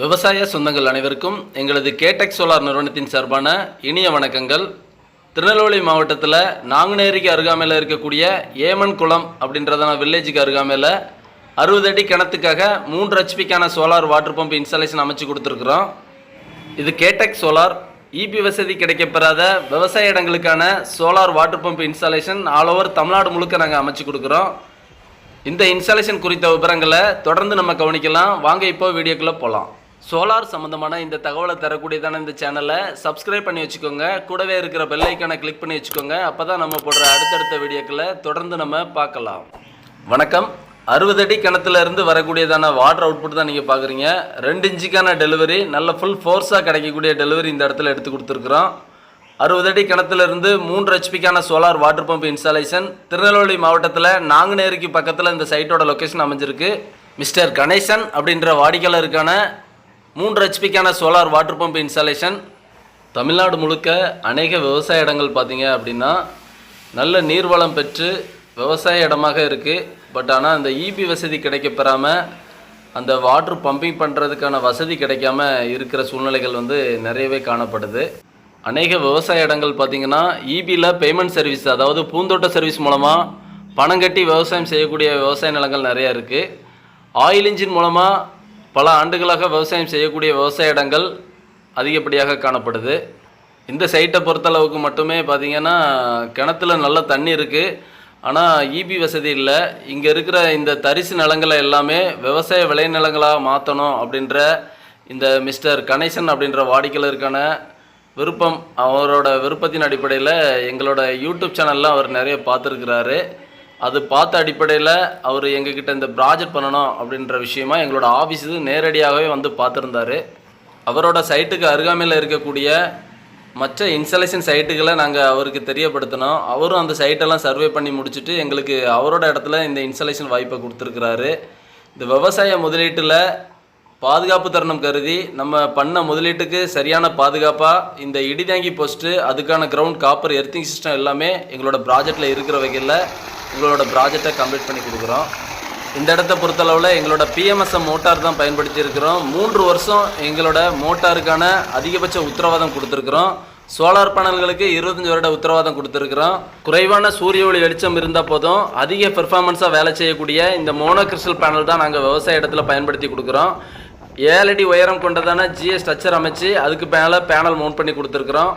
விவசாய சொந்தங்கள் அனைவருக்கும் எங்களது கேடெக் சோலார் நிறுவனத்தின் சார்பான இனிய வணக்கங்கள். திருநெல்வேலி மாவட்டத்தில் நாங்குநேரிக்கு அருகாமையில் இருக்கக்கூடிய ஏமன் குளம் அப்படின்றதான வில்லேஜுக்கு அருகாமையில் அறுபது அடி கிணத்துக்காக மூன்று ஹெச்பிக்கான சோலார் வாட்டர் பம்ப் இன்ஸ்டாலேஷன் அமைச்சு கொடுத்துருக்குறோம். இது கேடெக் சோலார். இபி வசதி கிடைக்கப்பெறாத விவசாய இடங்களுக்கான solar water pump installation all over Tamil Nadu முழுக்க நாங்கள் அமைச்சு கொடுக்குறோம். இந்த இன்ஸ்டாலேஷன் குறித்த விவரங்களை தொடர்ந்து நம்ம கவனிக்கலாம். வாங்க இப்போ வீடியோக்குள்ளே போகலாம் சோலார் சம்மந்தமான இந்த தகவலை தரக்கூடியதான இந்த சேனலை சப்ஸ்கிரைப் பண்ணி வச்சுக்கோங்க. கூடவே இருக்கிற பெல் கிளிக் பண்ணி வச்சுக்கோங்க. அப்போ தான் நம்ம போடுற அடுத்தடுத்த வீடியோக்களை தொடர்ந்து நம்ம பார்க்கலாம். வணக்கம். அறுபது அடி கிணத்துலேருந்து வரக்கூடியதான வாட்டர் அவுட்புட் தான் நீங்கள் பார்க்குறீங்க. ரெண்டு இன்ச்சுக்கான டெலிவரி நல்ல ஃபுல் ஃபோர்ஸாக கிடைக்கக்கூடிய டெலிவரி இந்த இடத்துல எடுத்து கொடுத்துருக்குறோம். அறுபது அடி கிணத்துலேருந்து மூன்று ஹெச்பிக்கான solar water pump installation Tirunelveli மாவட்டத்தில் நாங்குநேரிக்கு பக்கத்தில் இந்த சைட்டோட லொக்கேஷன் அமைஞ்சிருக்கு. மிஸ்டர் கணேசன் அப்படின்ற வாடிக்கையாளருக்கான மூன்று ஹெச்பிக்கான solar water pump installation Tamil Nadu முழுக்க அநேக விவசாய இடங்கள் பார்த்தீங்க அப்படின்னா நல்ல நீர்வளம் பெற்று விவசாய இடமாக இருக்குது பட் ஆனால் அந்த இபி வசதி கிடைக்கப்பெறாமல் அந்த வாட்ரு பம்பிங் பண்ணுறதுக்கான வசதி கிடைக்காம இருக்கிற சூழ்நிலைகள் வந்து நிறையவே காணப்படுது. அநேக விவசாய இடங்கள் பார்த்திங்கன்னா இபியில் பேமெண்ட் சர்வீஸ் அதாவது பூந்தோட்ட சர்வீஸ் மூலமாக பணம் கட்டி விவசாயம் செய்யக்கூடிய விவசாய நிலங்கள் நிறையா இருக்குது ஆயில் இன்ஜின் மூலமாக பல ஆண்டுகளாக விவசாயம் செய்யக்கூடிய விவசாய இடங்கள் அதிகப்படியாக காணப்படுது. இந்த சைட்டை பொறுத்தளவுக்கு மட்டுமே பார்த்திங்கன்னா கிணத்துல நல்ல தண்ணி இருக்குது ஆனால் ஈபி வசதி இல்லை. இங்கே இருக்கிற இந்த தரிசு நிலங்களை எல்லாமே விவசாய விளைநிலங்களாக மாற்றணும் அப்படின்ற இந்த மிஸ்டர் கணேசன் அப்படின்ற வாடிக்கையாளருக்கான விருப்பம் அவரோட விருப்பத்தின் அடிப்படையில் எங்களோட யூடியூப் சேனல்லாம் அவர் நிறைய பார்த்துருக்கிறாரு. அது பார்த்த அடிப்படையில் அவர் எங்ககிட்ட இந்த ப்ராஜெக்ட் பண்ணணும் அப்படின்ற விஷயமா எங்களோட ஆஃபீஸுக்கு நேரடியாகவே வந்து பார்த்துருந்தாரு. அவரோட சைட்டுக்கு அருகாமையில் இருக்கக்கூடிய மற்ற இன்ஸ்டலேஷன் சைட்டுகளை நாங்கள் அவருக்கு தெரியப்படுத்தினோம். அவரும் அந்த சைட்டெல்லாம் சர்வே பண்ணி முடிச்சுட்டு எங்களுக்கு அவரோட இடத்துல இந்த இன்ஸ்டலேஷன் வாய்ப்பை கொடுத்துருக்குறாரு. இந்த விவசாய முதலீட்டில் பாதுகாப்பு தருணம் கருதி நம்ம பண்ண முதலீட்டுக்கு சரியான பாதுகாப்பாக இந்த இடிதாங்கி போஸ்ட்டு அதுக்கான கிரவுண்ட் காப்பர் எர்த்திங் சிஸ்டம் எல்லாமே எங்களோட ப்ராஜெக்டில் இருக்கிற வகையில் உங்களோட ப்ராஜெக்டை கம்ப்ளீட் பண்ணி கொடுக்குறோம். இந்த இடத்த பொறுத்தளவில் எங்களோட பிஎம்எஸ்எம் மோட்டார் தான் பயன்படுத்தி இருக்கிறோம் மூன்று வருஷம் எங்களோட மோட்டாருக்கான அதிகபட்ச உத்தரவாதம் கொடுத்துருக்குறோம். சோலார் பேனல்களுக்கு இருபத்தஞ்சி வருட உத்தரவாதம் கொடுத்துருக்குறோம். குறைவான சூரிய ஒளி வெளிச்சம் இருந்தால் போதும். அதிக பெர்ஃபார்மன்ஸாக வேலை செய்யக்கூடிய இந்த மோனோகிறிஸ்டல் பேனல் தான் நாங்கள் விவசாய இடத்துல பயன்படுத்தி கொடுக்குறோம். ஏழடி உயரம் கொண்டதான ஜிஎஸ் ஸ்ட்ரக்சர் அமைச்சு அதுக்கு மேலே பேனல் மவுண்ட் பண்ணி கொடுத்துருக்குறோம்.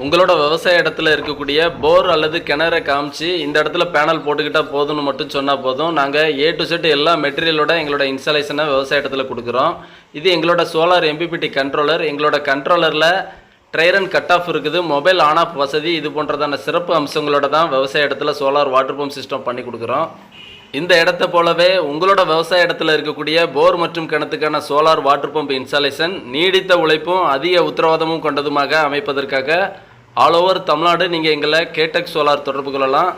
உங்களோட விவசாய இடத்துல இருக்கக்கூடிய போர் அல்லது கிணறை காமிச்சு இந்த இடத்துல பேனல் போட்டுக்கிட்டால் போதும்னு மட்டும் சொன்னால் போதும். நாங்கள் ஏ டு செட் எல்லா மெட்டீரியலோட எங்களோட இன்ஸ்டாலேஷனை விவசாய இடத்துல கொடுக்குறோம். இது எங்களோட சோலார் எம்பிபிடி கண்ட்ரோலர் எங்களோட கண்ட்ரோலரில் ட்ரைரன் கட் ஆஃப் இருக்குது. மொபைல் ஆன் ஆஃப் வசதி இது போன்றதான சிறப்பு அம்சங்களோட தான் விவசாய இடத்துல சோலார் வாட்டர் பம்ப் சிஸ்டம் பண்ணி கொடுக்குறோம். இந்த இடத்த போலவே உங்களோட விவசாய இடத்துல இருக்கக்கூடிய போர் மற்றும் கிணத்துக்கான சோலார் வாட்டர் பம்ப் இன்ஸ்டாலேஷன் நீடித்த உழைப்பும் அதிக உத்தரவாதமும் கொண்டதுமாக அமைப்பதற்காக ஆல் ஓவர் தமிழ்நாடு நீங்கள் எங்களை கேடெக் சோலார் தொடர்பு கொள்ளலாம்.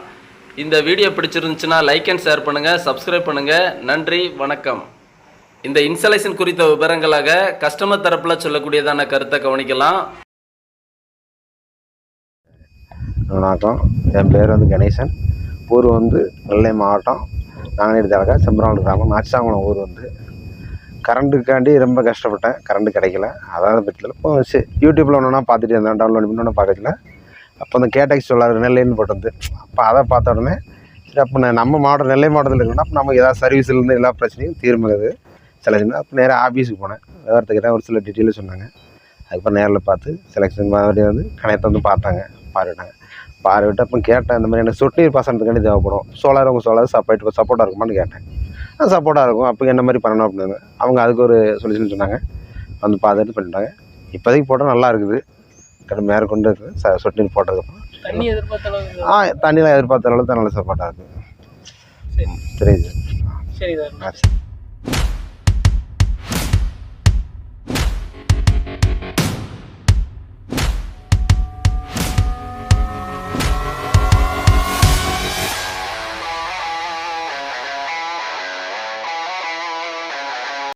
இந்த வீடியோ பிடிச்சிருந்துச்சுன்னா லைக் அண்ட் ஷேர் பண்ணுங்கள் சப்ஸ்கிரைப் பண்ணுங்கள் நன்றி வணக்கம். இந்த இன்ஸ்டாலேஷன் குறித்த விவரங்களாக கஸ்டமர் தரப்பில் சொல்லக்கூடியதான கருத்தை கவனிக்கலாம். வணக்கம். என் பேர் வந்து கணேசன். ஊர் வந்து நெல்லை மாவட்டம் நாங்குநேரி தாலுக்கா செம்பராள் கிராமம் நாச்சாங்குளம் ஊர் வந்து. கரண்ட்டுக்காண்டி ரொம்ப கஷ்டப்பட்டேன். கரண்ட் கிடைக்கல. அதான் பட்சத்தில் இப்போ சரி யூடியூப்பில் ஒன்றுனா பார்த்துட்டு இருந்தேன். டவுன்லோட் பண்ணி பார்க்கல அப்போ அந்த கேட்டாக்ஸ் சொல்லார் நெல்லைன்னு போட்டு வந்து அப்போ அதை பார்த்த உடனே சரி அப்போ நான் நம்ம மாவட்டம் நெல்லை மாவட்டத்தில் இருக்கணும்னா அப்போ நமக்கு ஏதாவது சர்வீஸ்லேருந்து எல்லா பிரச்சனையும் தீர்மானது செலக்ஷன் அப்போ நேராக ஆஃபீஸுக்கு போனேன். விவரத்துக்கிட்ட ஒரு சில டீட்டெயிலும் சொன்னாங்க. அதுக்கப்புறம் நேரில் பார்த்து செலெக்ஷன் மறுபடியும் வந்து கணத்தை வந்து பார்த்தாங்க. பாருட்டாங்க பார்வையிட்டு அப்போ கேட்டேன் இந்த மாதிரி எனக்கு சொட்டு நீர் பாசனத்துக்காண்டி தேவைப்படும். சோலார் உங்கள் சோலார் சப்போர்ட் சப்போர்ட்டாக இருக்குமான்னு கேட்டேன். ஆ சப்போர்ட்டாக இருக்கும். அப்போ என்ன மாதிரி பண்ணணும் அப்படின்னு அவங்க அதுக்கு ஒரு சொல்யூஷன் சொன்னாங்க. வந்து பார்த்துட்டு பண்ணிட்டாங்க. இப்போதைக்கு போட்டால் நல்லா இருக்குது. கடை மேற்கொண்டு இருக்குது ச சொட்டு நீர் போட்டதுக்கப்புறம். ஆ தண்ணிலாம் எதிர்பார்த்த அளவுக்கு தான் நல்ல சப்போர்ட்டாக இருக்குது சரி. சரி சார் ஆ சரி.